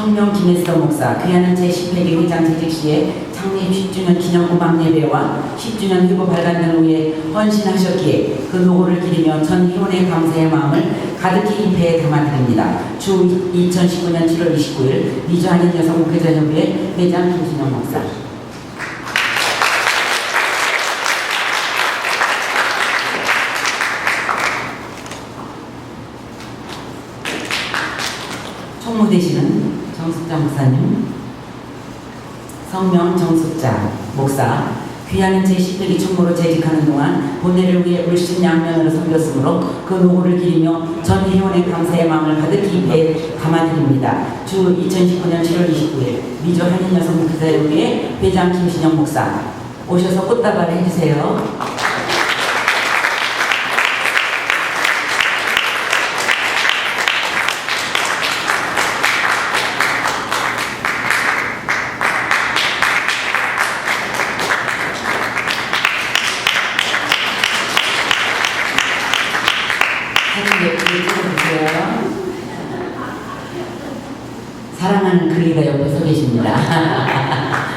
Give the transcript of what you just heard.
성명 김혜서 목사 귀하는 제10회기 회장 재직 시에 창립 10주년 기념 음악 예배와 10주년 회고 발간을 위해 헌신하셨기에 그 노고를 기리며 전 회원의 감사의 마음을 가득히 인패에 담아드립니다. 주 2019년 7월 29일 미주 한인 여성 목회자협의회 회장 김진영 목사. 총무 되시는 정숙자 목사님, 성명 정숙자 목사, 귀하는 제10대기 총무로 재직하는 동안 본회를 위해 물심양면으로 섬겼으므로 그 노고를 기리며 전 회원의 감사의 마음을 가득히 배에 담아드립니다. 주 2019년 7월 29일 미주 한인여성목회자협의회 회장 김신영 목사 오셔서 꽃다발 해주세요. 사랑하는 그리가 옆에 서 계십니다.